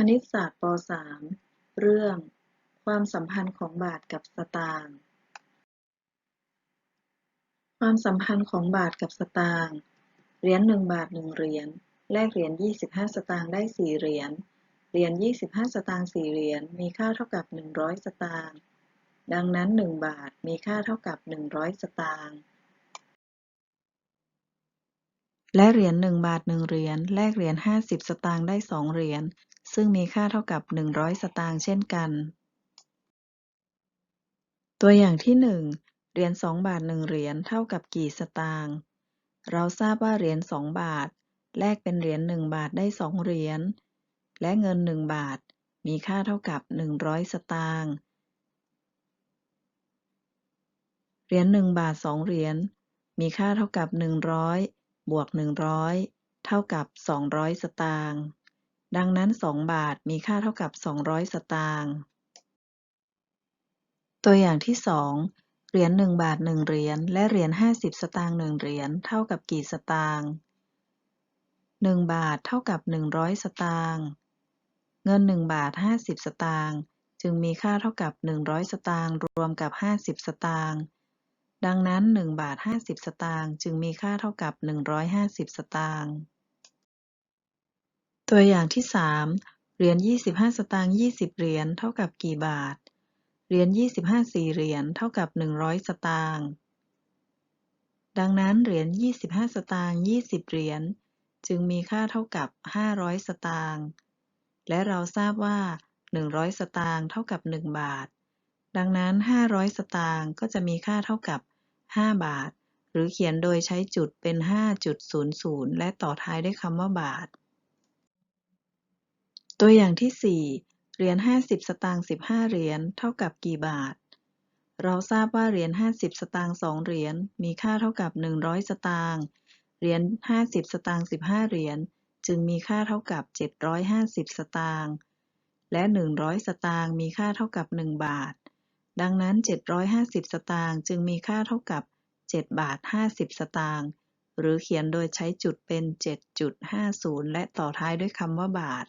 คณิตศาสตร์ป .3 เรื่อง ความสัมพันธ์ของบาทกับสตางค์ ความสัมพันธ์ของบาทกับสตางค์ เหรียญหนึ่งบาทหนึ่งเหรียญ แลกเหรียญ25สตางค์ได้สี่เหรียญ เหรียญ25สตางค์สี่เหรียญ มีค่าเท่ากับ100สตางค์ ดังนั้น1บาทมีค่าเท่ากับ100สตางค์ และเหรียญหนึ่งบาทหนึ่งเหรียญ แลกเหรียญ50สตางค์ได้สองเหรียญ ซึ่งมีค่าเท่ากับ 100 สตางค์เช่นกัน ตัวอย่างที่หนึ่งเหรียญ2บาท 1 เหรียญเท่ากับกี่สตางค์ เราทราบว่าเหรียญ2บาท แลกเป็นเหรียญ1บาทได้ 2 เหรียญ และเงิน 1 บาท มีค่าเท่ากับ 100 สตางค์ เหรียญ1บาท 2 เหรียญ มีค่าเท่ากับ 100 บวก 100 เท่ากับ 200 สตางค์ ดังนั้น2บาทมีค่าเท่ากับ200สตางค์ ตัวอย่างที่สองเหรียญ1บาท1เหรียญและเหรียญ50สตางค์1เหรียญเท่ากับกี่สตางค์1บาทเท่ากับ100สตางค์ เงิน1บาท50สตางค์จึงมีค่าเท่ากับ100สตางค์รวมกับ50สตางค์ ดังนั้น1บาท50สตางค์จึงมีค่าเท่ากับ150สตางค์ ตัวอย่างที่สามเหรียญ25สตางค์20เหรียญเท่ากับกี่บาท เหรียญ25สี่เหรียญเท่ากับ100สตางค์ดังนั้นเหรียญ25สตางค์20เหรียญจึงมีค่าเท่ากับ500สตางค์และเราทราบว่า100สตางค์เท่ากับ1บาท ดังนั้น500สตางค์ก็จะมีค่าเท่ากับ5บาท หรือเขียนโดยใช้จุดเป็น5.00และต่อท้ายด้วยคำว่าบาท ตัวอย่างที่4เหรียญ50สตางค์15เหรียญ เท่ากับกี่บาท เราทราบว่าเหรียญ50สตางค์2เหรียญ มีค่าเท่ากับ100สตางค์ เหรียญ50สตางค์15เหรียญ จึงมีค่าเท่ากับ750สตางค์ และ100สตางค์มีค่าเท่ากับ1บาท ดังนั้น 750 สตางค์จึงมีค่าเท่ากับ 7 บาท 50 สตางค์หรือเขียนโดยใช้จุดเป็น 7.50 และต่อท้ายด้วยคำว่าบาท